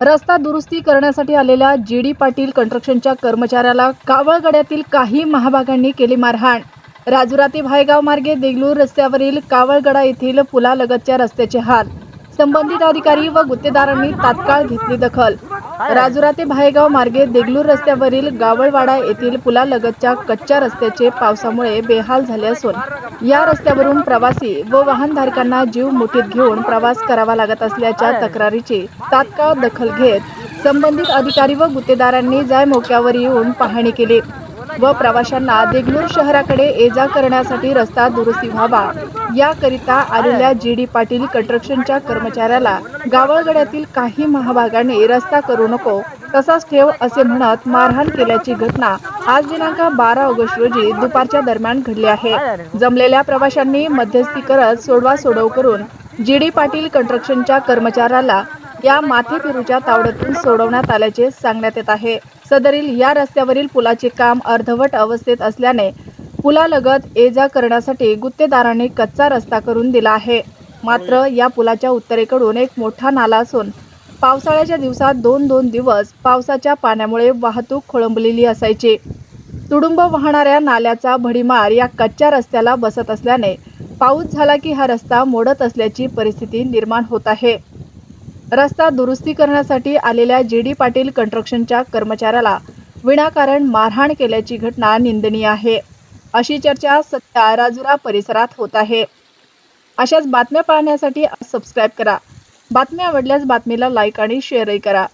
रस्ता दुरुस्ती करण्यासाठी आलेल्या जी डी पाटील कन्स्ट्रक्शनच्या कर्मचाऱ्याला कावळगड्यातील काही महाभागांनी केली मारहाण. राजुरा ते भायगाव मार्गे देगलूर रस्त्यावरील कावळगडा येथील पुलालगतच्या रस्त्याचे हाल. संबंधित अधिकारी व गुत्तेदारांनी तात्काळ घेतली दखल. राजुरा ते भायगाव मार्गे देगलूर रस्त्यावरील गावळवाडा येथील पुलालगतच्या कच्च्या रस्त्याचे पावसामुळे बेहाल झाले असून या रस्त्यावरून प्रवासी व वाहनधारकांना जीव मुठीत घेऊन प्रवास करावा लागत असल्याच्या तक्रारीची तात्काळ दखल घेत संबंधित अधिकारी व गुत्तेदारांनी जाय मोक्यावर येऊन पाहणी केली. व प्रवाशांना देगलूर शहराकडे ये जा करण्यासाठी रस्ता दुरुस्ती व्हावा. याकरिता आलेल्या जी डी पाटील कन्स्ट्रक्शनच्या कर्मचाऱ्याला गावळगड्यातील काही महाभागाने रस्ता करू नको तसाच ठेव असे म्हणत मारहाण केल्याची घटना आज दिनांक बारा ऑगस्ट रोजी दुपारच्या दरम्यान घडली आहे. जमलेल्या प्रवाशांनी मध्यस्थी करत सोडवा सोडव करून जी डी पाटील कन्स्ट्रक्शनच्या कर्मचाऱ्याला या माथेपिरूच्या तावड्यातून सोडवण्यात आल्याचे सांगण्यात येत आहे. सदरील या रस्त्यावरील पुलाचे काम अर्धवट अवस्थेत असल्याने पुलालगत ये जा करण्यासाठी गुत्तेदारांनी कच्चा रस्ता करून दिला आहे. मात्र या पुलाच्या उत्तरेकडून एक मोठा नाला असून पावसाळ्याच्या दिवसात दोन दोन दिवस पावसाच्या पाण्यामुळे वाहतूक खोळंबलेली असायची. तुडुंब वाहणाऱ्या नाल्याचा भडीमार या कच्च्या रस्त्याला बसत असल्याने पाऊस झाला की हा रस्ता मोडत असल्याची परिस्थिती निर्माण होत आहे. रस्ता दुरुस्ती करण्यासाठी आलेल्या जी डी पाटील कन्स्ट्रक्शनच्या कर्मचाऱ्याला विनाकारण मारहाण केल्याची घटना निंदनीय आहे. अशी चर्चा सध्या राजुरा परिसरात होत आहे. अशाच बातम्या पाहण्यासाठी सबस्क्राईब करा. बातम्या आवडल्यास बातमीला लाईक आणि शेअरही करा.